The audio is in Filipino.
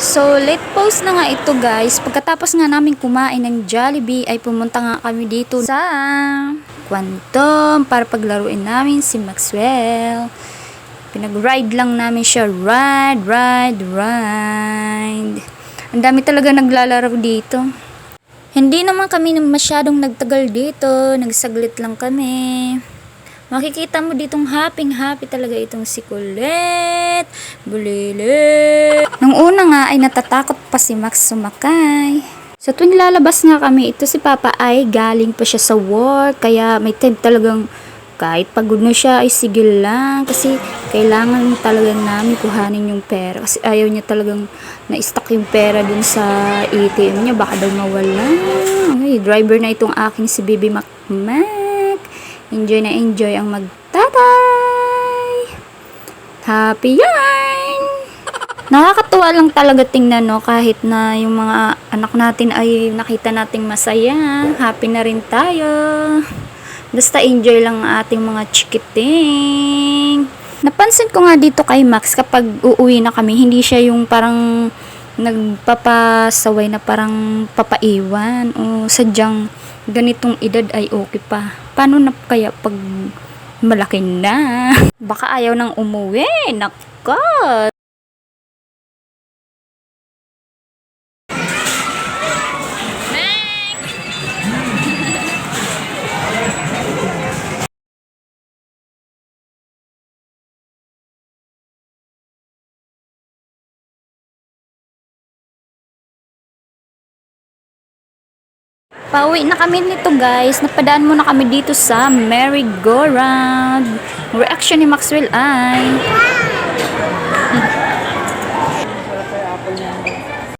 So, late post na nga ito guys. Pagkatapos nga namin kumain ng Jollibee ay pumunta nga kami dito sa Quantum para paglaruin namin si Maxwell. Pinag-ride lang namin siya. Ride, ride, ride. Ang dami talaga naglalaro dito. Hindi naman kami masyadong nagtagal dito. Nagsaglit lang kami. Makikita mo ditong happy-happy talaga itong si Colette. Bulilit. Nung una nga ay natatakot pa si Max sumakay. Sa tuwing lalabas nga kami, ito si Papa ay galing pa siya sa work. Kaya may time talagang kahit pagod na siya ay sigil lang. Kasi kailangan talaga namin kuhanin yung pera. Kasi ayaw niya talagang na-stuck yung pera dun sa ATM niya. Baka daw mawala. Ay, driver na itong aking si Bibi Macmac. Enjoy na enjoy ang magtatay. Happy yarn! Nakakatuwa lang talaga tingnan no kahit na yung mga anak natin ay nakita nating masaya. Happy na rin tayo. Basta enjoy lang ang ating mga chikiting. Napansin ko nga dito kay Max kapag uuwi na kami, hindi siya yung parang nagpapasaway na parang papaiwan o sadyang ganitong edad ay okay pa. Paano na kaya pag malaki na? Baka ayaw nang umuwi. Nako! Pauwi na kami nito guys. Napadaan muna kami dito sa merry-go-round. Reaction ni Maxwell ay...